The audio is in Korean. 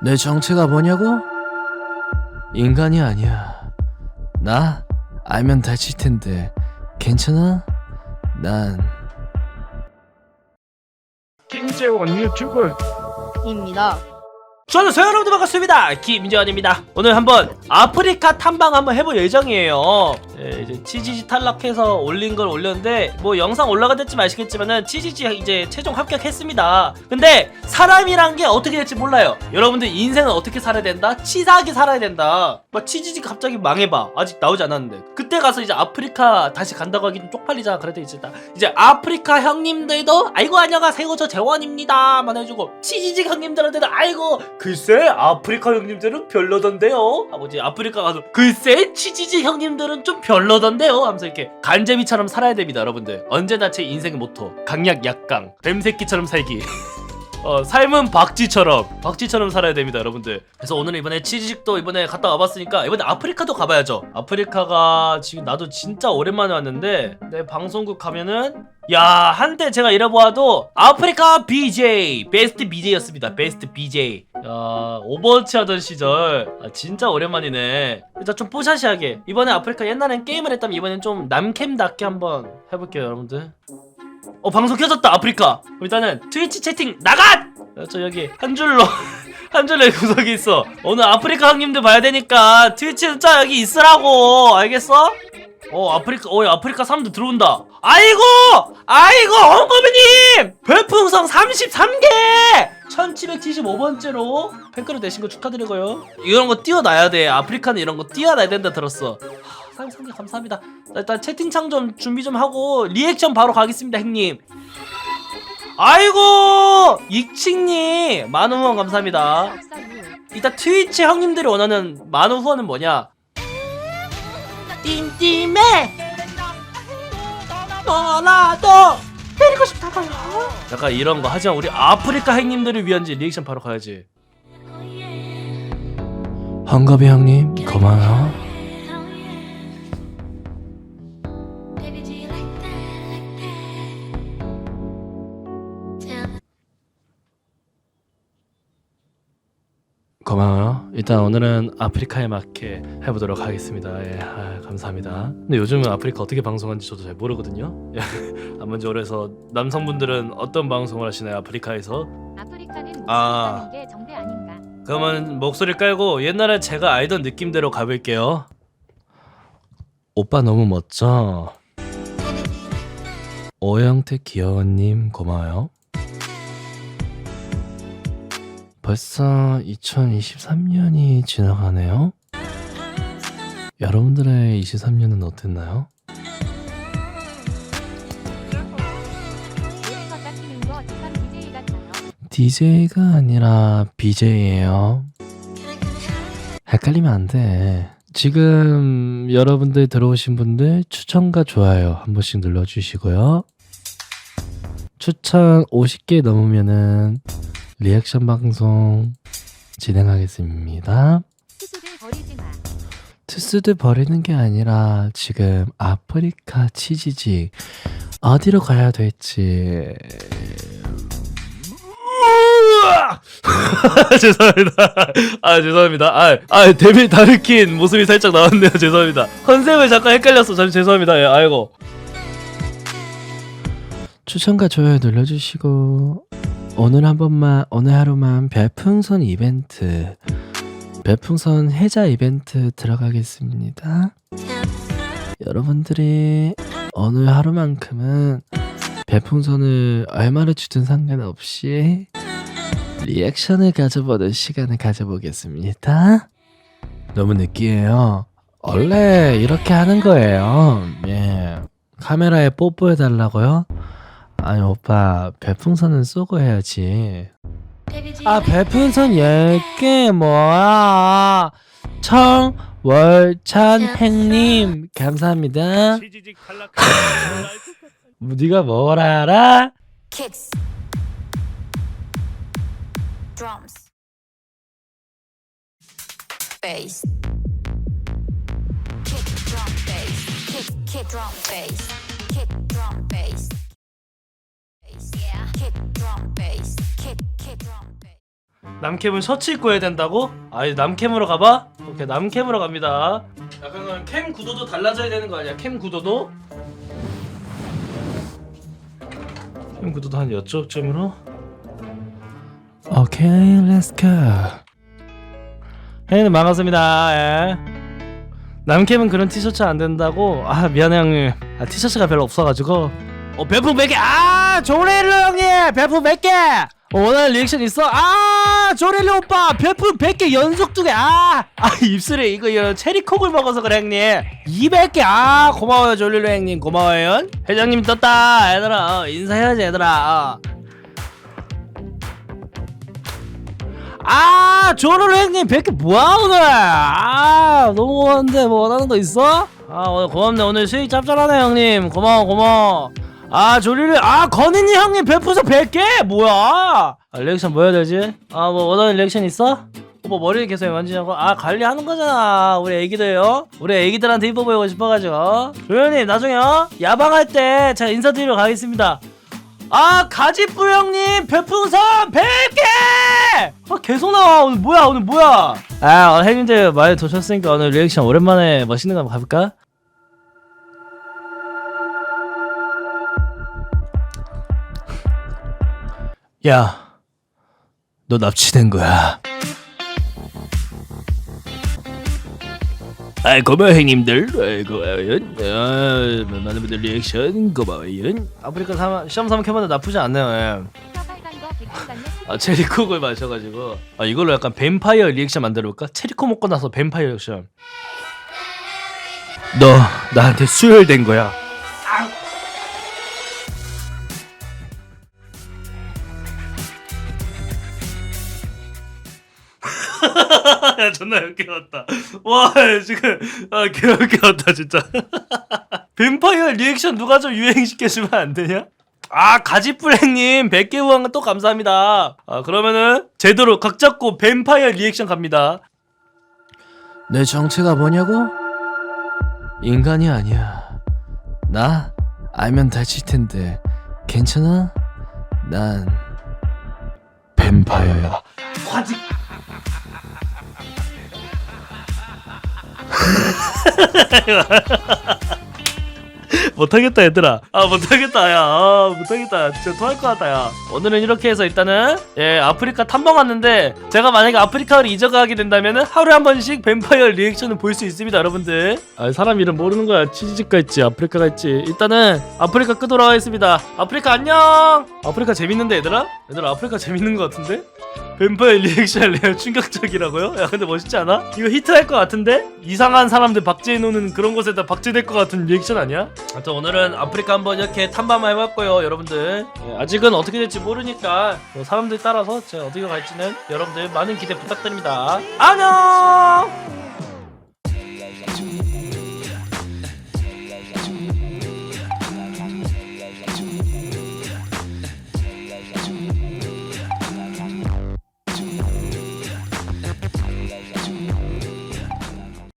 내 정체가 뭐냐고? 인간이 아니야. 나 알면 다칠 텐데 괜찮아? 난 김재원 유튜브 입니다. 저는 서 여러분들 반갑습니다. 김재환입니다. 오늘 한번 아프리카 탐방 한번 해볼 예정이에요. 예, 이제 치지지 탈락해서 올린 걸 올렸는데 뭐 영상 올라가될지 아시겠지만은 치지지 이제 최종 합격했습니다. 근데 사람이란 게 어떻게 될지 몰라요. 여러분들 인생은 어떻게 살아야 된다? 치사하게 살아야 된다. 막 치지지 갑자기 망해봐. 아직 나오지 않았는데. 그때 가서 이제 아프리카 다시 간다고 하기 좀 쪽팔리잖아. 그래도 이제 다 이제 아프리카 형님들도 아이고 안녕하세요. 저 재원입니다. 만 해주고 치지지 형님들한테도 아이고 글쎄 아프리카 형님들은 별로던데요. 아버지 아프리카 가서 글쎄 치지지 형님들은 좀 별로던데요. 하면서 이렇게 간제비처럼 살아야 됩니다 여러분들. 언제나 제 인생의 모토 강약 약강 뱀새끼처럼 살기. 어, 삶은 박쥐처럼 박쥐처럼 살아야 됩니다 여러분들. 그래서 오늘 이번에 치즈직도 이번에 갔다 와봤으니까 이번에 아프리카도 가봐야죠. 아프리카가 지금 나도 진짜 오랜만에 왔는데 내 방송국 가면은 야 한때 제가 이래보아도 아프리카 BJ 베스트 BJ였습니다. 베스트 BJ 야 오버워치 하던 시절. 아, 진짜 오랜만이네. 일단 좀 뽀샤시하게. 이번에 아프리카 옛날엔 게임을 했다면 이번엔 좀 남캠답게 한번 해볼게요 여러분들. 어 방송 켜졌다 아프리카. 일단은 트위치 채팅 나가! 어, 저 여기 한 줄로 한 줄로 구석이 있어. 오늘 아프리카 형님들 봐야 되니까 트위치 진짜 여기 있으라고. 알겠어? 어 아프리카 어 아프리카 사람들 들어온다. 아이고! 아이고 홍거비님! 별풍선 33개! 1775번째로 팬클럽 되신 거 축하드리고요. 이런 거 띄워놔야 돼. 아프리카는 이런 거 띄워놔야 된다 들었어. 하, 상상님 감사합니다. 나 일단 채팅창 좀 준비 좀 하고 리액션 바로 가겠습니다 형님. 아이고! 익칭님 만원 후원 감사합니다. 이따 트위치 형님들이 원하는 만원 후원은 뭐냐 뭐라도 때리고 싶다고요? 약간 이런 거 하지만 우리 아프리카 형님들을 위한지 리액션 바로 가야지. 헝거비 형님 고마워 일단 오늘은 아프리카에 맞게 해보도록 하겠습니다. 예, 아, 감사합니다. 근데 요즘은 아프리카 어떻게 방송하는지 저도 잘 모르거든요. 아, 먼저 그래서 남성분들은 어떤 방송을 하시나요? 아프리카에서? 아프리카는 목소리 아. 까는 게 정배 아닌가? 그러면 목소리 깔고 옛날에 제가 알던 느낌대로 가볼게요. 오빠 너무 멋져. 오영택 귀여워님 고마워요. 벌써 2023년이 지나가네요. 여러분들의 23년은 어땠나요? DJ가 아니라 BJ예요. 헷갈리면 안 돼. 지금 여러분들 들어오신 분들 추천과 좋아요 한 번씩 눌러주시고요. 추천 50개 넘으면은 리액션 방송 진행하겠습니다. 수수들 버리지 마. 투스들 버리는 게 아니라 지금 아프리카 치지지 어디로 가야 될지 죄송합니다. 아 죄송합니다. 아, 아 데빌 다르킨 모습이 살짝 나왔네요. 죄송합니다. 컨셉을 잠깐 헷갈렸어. 저 죄송합니다. 예, 아이고. 추천과 좋아요 눌러주시고 오늘 한 번만 오늘 하루만 별풍선 이벤트 별풍선 해자 이벤트 들어가겠습니다. 여러분들이 오늘 하루만큼은 별풍선을 얼마를 주든 상관없이 리액션을 가져보는 시간을 가져보겠습니다. 너무 느끼해요. 원래 이렇게 하는 거예요. 예. 카메라에 뽀뽀해 달라고요? 아니 오빠 별풍선은 쏘고 해야지. 아 별풍선 10개 뭐야? 청월찬 팽님 감사합니다. 뭐, 네가 뭘 알아? kicks, drums, bass, kick, drum, bass, kick, kick, drum, bass, kick, drum, bass, 남캠은 셔츠 입고 해야 된다고? 아 남캠으로 가봐? 오케이 남캠으로 갑니다 약간 그럼 캠 구도도 달라져야 되는 거 아니야 캠 구도도? 캠 구도도 한 이쪽쯤으로 오케이 렛츠 고 형님 반갑습니다 예. 남캠은 그런 티셔츠 안 된다고? 아 미안해 형님 아 티셔츠가 별로 없어가지고 어 배프 몇개? 아 조렐로 형님! 몇개? 어, 오늘 리액션 있어? 아 조렐로 오빠! 배프 100개 연속 두개 아 아, 입술에 이거 이거 체리콕을 먹어서 그래 형님. 200개! 아 고마워요 조렐로 형님. 고마워요. 회장님 떴다 얘들아. 어, 인사해야지 얘들아. 어. 아 조르르 형님 100개 뭐야 오늘? 아 너무 고마운데 뭐 원하는 거 있어? 아 오늘 고맙네. 오늘 수익 짭짤하네 형님. 고마워 고마워 아 조리를 아 건인이 형님 베푸서 100개 뭐야? 아, 리액션 뭐 해야 되지? 아 뭐 원하는 리액션 있어? 오빠 머리를 계속 만지냐고? 아 관리하는 거잖아 우리 애기들요. 우리 애기들한테 이뻐 보이고 싶어가지고. 조현님 나중에 요 야방할 때 제가 인사드리러 가겠습니다. 아 가지뿔 형님 별풍선 100개 아 계속 나와. 오늘 뭐야 오늘 뭐야? 아 형님들 많이 도셨으니까 오늘 리액션 오랜만에 멋있는 거 한번 가볼까? 야, 너 납치된 거야. 아이 고마워 형님들 아이고 아, 많은 분들 리액션 고마워요 아프리카 사마, 시험 삼 켜봤는데 나쁘지 않네요 예. 아 체리콕을 마셔가지고 아 이걸로 약간 뱀파이어 리액션 만들어볼까? 체리콕 먹고 나서 뱀파이어 리액션 너 나한테 수혈된 거야 야 존나 웃겨웠다 와 지금 아 개웃겨웠다 진짜 뱀파이어 리액션 누가 좀 유행시켜주면 안 되냐? 아 가지뿔행님 100개 후원 또 감사합니다 아 그러면은 제대로 각 잡고 뱀파이어 리액션 갑니다 내 정체가 뭐냐고? 인간이 아니야 나 알면 다칠 텐데 괜찮아? 난 뱀파이어야 화지 못하겠다 얘들아. 아 못하겠다 야. 아, 못하겠다. 진짜 토할 것 같다 야. 오늘은 이렇게 해서 일단은 예 아프리카 탐방 왔는데 제가 만약에 아프리카로 이적하게 된다면은 하루에 한 번씩 뱀파이어 리액션을 볼 수 있습니다 여러분들. 아 사람 이름 모르는 거야. 치즈집가 있지 아프리카가 있지. 일단은 아프리카 끄도록 하겠습니다. 아프리카 안녕! 아프리카 재밌는데 얘들아? 얘들아 아프리카 재밌는 거 같은데? 뱀파이어 리액션 레어 충격적이라고요? 야 근데 멋있지 않아? 이거 히트할 것 같은데? 이상한 사람들 박제해 놓는 그런 곳에다 박제될 것 같은 리액션 아니야? 하여튼 오늘은 아프리카 한번 이렇게 탐방을 해봤고요 여러분들 예, 아직은 어떻게 될지 모르니까 뭐 사람들 따라서 제가 어디가 갈지는 여러분들 많은 기대 부탁드립니다 안녕